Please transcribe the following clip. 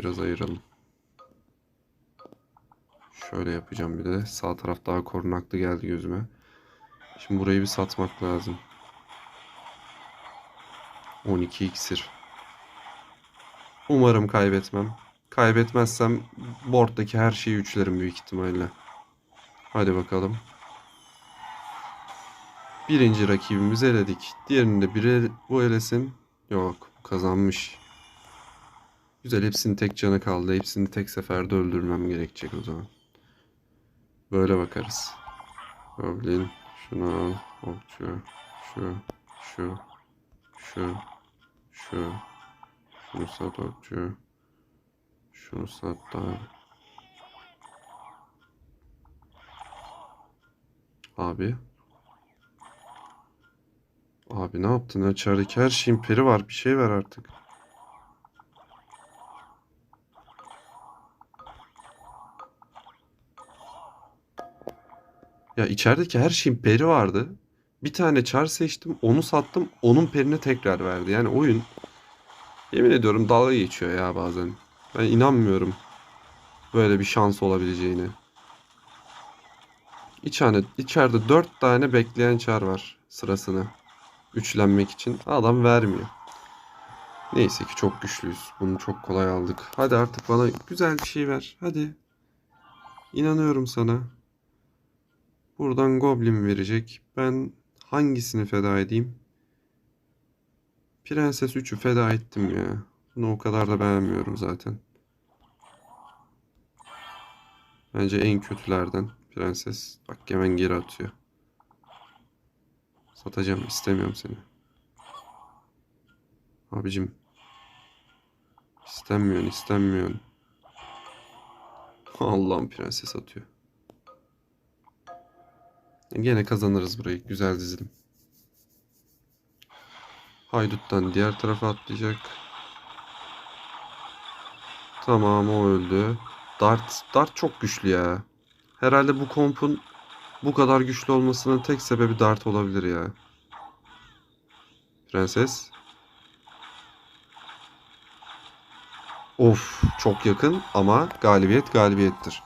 biraz ayıralım. Şöyle yapacağım bir de. Sağ taraf daha korunaklı geldi gözüme. Şimdi burayı bir satmak lazım. 12 iksir. Umarım kaybetmem. Kaybetmezsem board'daki her şeyi üçlerim büyük ihtimalle. Hadi bakalım. Birinci rakibimizi eledik. Diğerini de biri bu elesin. Yok kazanmış. Güzel hepsinin tek canı kaldı. Hepsini tek seferde öldürmem gerekecek o zaman. Böyle bakarız. Goblin. Şunu al. Okçu. Şu. Şu. Şu. Şu. Şunu sat okçu. Şunu sat da. Abi. Abi ne yaptın? İçerideki her şeyin peri var. Bir şey ver artık. Ya içerideki her şeyin peri vardı. Bir tane çar seçtim. Onu sattım. Onun perini tekrar verdi. Yani oyun yemin ediyorum dalga geçiyor ya bazen. Ben inanmıyorum böyle bir şans olabileceğine. İçeride, içeride dört tane bekleyen çar var sırasını. Üçlenmek için. Adam vermiyor. Neyse ki çok güçlüyüz. Bunu çok kolay aldık. Hadi artık bana güzel bir şey ver. Hadi. İnanıyorum sana. Buradan Goblin verecek. Ben hangisini feda edeyim? Prenses 3'ü feda ettim ya. Bunu o kadar da beğenmiyorum zaten. Bence en kötülerden prenses. Bak hemen geri atıyor. Satacağım istemiyorum seni. Abicim. İstenmiyorsun istenmiyorsun. Allah'ım prenses atıyor. Gene kazanırız burayı. Güzel dizilim. Haydut'tan diğer tarafa atlayacak. Tamam o öldü. Dart, Dart çok güçlü ya. Herhalde bu kompun bu kadar güçlü olmasının tek sebebi Dart olabilir ya. Prenses. Of çok yakın ama galibiyet galibiyettir.